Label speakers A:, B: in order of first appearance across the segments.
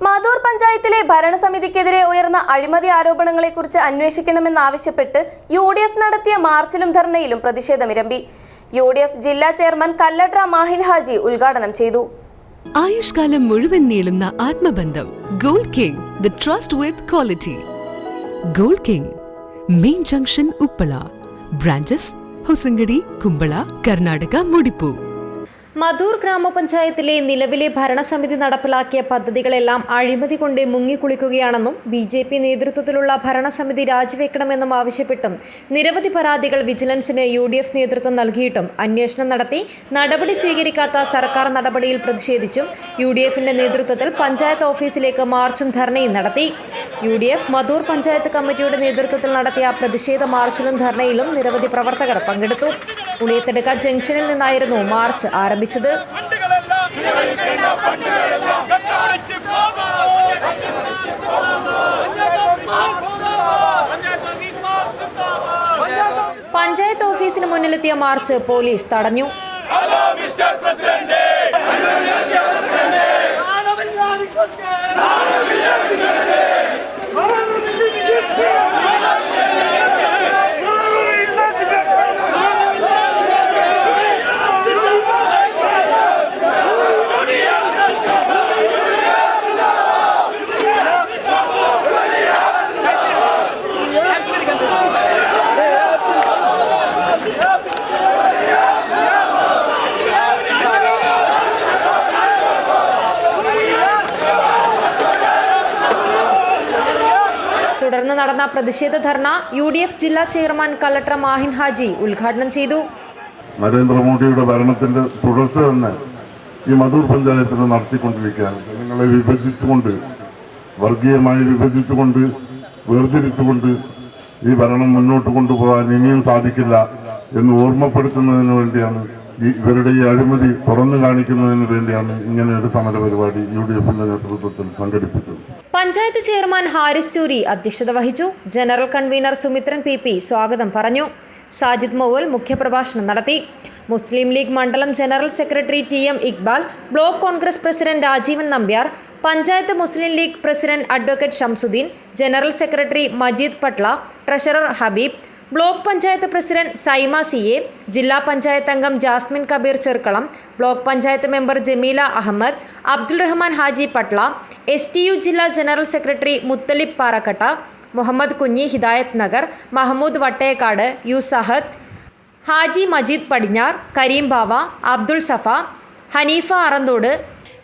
A: മാതൂർ പഞ്ചായത്തിലെ ഭരണസമിതിക്കെതിരെ ഉയർന്ന അഴിമതി ആരോപണങ്ങളെക്കുറിച്ച് അന്വേഷിക്കണമെന്നാവശ്യപ്പെട്ട് യു ഡി എഫ് നടത്തിയ മാർച്ചിലും ധർണയിലും പ്രതിഷേധമിരമ്പി. യു ഡി എഫ് ജില്ലാ ചെയർമാൻ കല്ലട്ര മാഹിൻ ഹാജി ഉദ്ഘാടനം ചെയ്തു.
B: ആയുഷ്കാലം മുഴുവൻ നീളുന്ന ആത്മബന്ധം Gold King the trust with quality. Gold King main junction Uppala branches Hosangadi Kumbla Karnataka മുടിപ്പൂ.
C: Madhur ഗ്രാമപഞ്ചായത്തിലെ നിലവിലെ ഭരണസമിതി നടപ്പിലാക്കിയ പദ്ധതികളെല്ലാം അഴിമതി കൊണ്ട് മുങ്ങിക്കുളിക്കുകയാണെന്നും ബി ജെ പി നേതൃത്വത്തിലുള്ള ഭരണസമിതി രാജിവെക്കണമെന്നും ആവശ്യപ്പെട്ടും നിരവധി പരാതികൾ വിജിലൻസിന് യു ഡി എഫ് നേതൃത്വം നൽകിയിട്ടും അന്വേഷണം നടത്തി നടപടി സ്വീകരിക്കാത്ത സർക്കാർ നടപടിയിൽ പ്രതിഷേധിച്ചും യു ഡി നേതൃത്വത്തിൽ പഞ്ചായത്ത് ഓഫീസിലേക്ക് മാർച്ചും ധർണയും നടത്തി. U D F Madhur panchayat കമ്മിറ്റിയുടെ നേതൃത്വത്തിൽ നടത്തിയ പ്രതിഷേധ മാർച്ചിലും ധർണയിലും നിരവധി പ്രവർത്തകർ പങ്കെടുത്തു. ഉളിയത്തെടുക്ക ജംഗ്ഷനിൽ നിന്നായിരുന്നു മാർച്ച് ആരംഭിച്ചത്. പഞ്ചായത്ത് ഓഫീസിന് മുന്നിലെത്തിയ മാർച്ച് പോലീസ് തടഞ്ഞു. തുടർന്ന് നടന്ന പ്രതിഷേധ ധർണ യു ഡി എഫ് ജില്ലാ ചെയർമാൻ കലക്ടർ മാഹിൻ ഹാജി ഉദ്ഘാടനം ചെയ്തു.
D: നരേന്ദ്രമോദിയുടെ ഭരണത്തിന്റെ തുടർച്ച തന്നെ ഈ മധൂർ പഞ്ചായത്തിൽ നടത്തിക്കൊണ്ടിരിക്കുകയാണ്. ജനങ്ങളെ വിഭജിച്ചുകൊണ്ട് വർഗീയമായി വിഭജിച്ചുകൊണ്ട് വേർതിരിച്ചുകൊണ്ട് ഈ ഭരണം മുന്നോട്ട് കൊണ്ടുപോകാൻ ഇനിയും സാധിക്കില്ല എന്ന് ഓർമ്മപ്പെടുത്തുന്നതിന് വേണ്ടിയാണ് ഇവരുടെ ഈ അഴിമതി തുറന്നു കാണിക്കുന്നതിന് വേണ്ടിയാണ് ഇങ്ങനെ ഒരു സമര പരിപാടി യു ഡി എഫിന്റെ നേതൃത്വത്തിൽ സംഘടിപ്പിച്ചത്.
C: പഞ്ചായത്ത് ചെയർമാൻ ഹാരിസ് ചൂരി അധ്യക്ഷത വഹിച്ചു. General convener Sumithran P P സ്വാഗതം പറഞ്ഞു. സാജിദ് മൗവൽ മുഖ്യപ്രഭാഷണം നടത്തി. മുസ്ലിം ലീഗ് മണ്ഡലം general secretary T M Iqbal block Congress president Rajeevan Nambiar panchayat Muslim League president advocate Shamsuddin general secretary Majeed Patla treasurer Habeeb block panchayat president Saima C A ജില്ലാ പഞ്ചായത്ത് അംഗം Jasmin Kabeer Cherkalam block panchayat member Jameela Ahammed Abdul Rahman Haji Patla S T U ജില്ലാ general secretary Muthalib Parakkatta Muhammed Kunhi Hidayath Nagar Mahmood Vattekkad U Sahad Haji Majeed Padinhar Kareem Bava Abdul Safa Haneefa Aranthod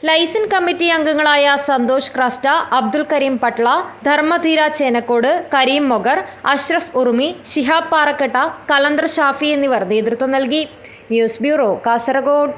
C: liaison committee അംഗങ്ങളായ സന്തോഷ് ക്രാസ്റ്റ അബ്ദുൽ കരീം പട്ള ധർമ്മധീര ചേനക്കോട് കരീം മൊഗർ അഷ്റഫ് ഉറുമി ഷിഹാബ് പാറക്കട്ട കലന്തർ ഷാഫി എന്നിവർ നേതൃത്വം നൽകി. News bureau Kasaragod.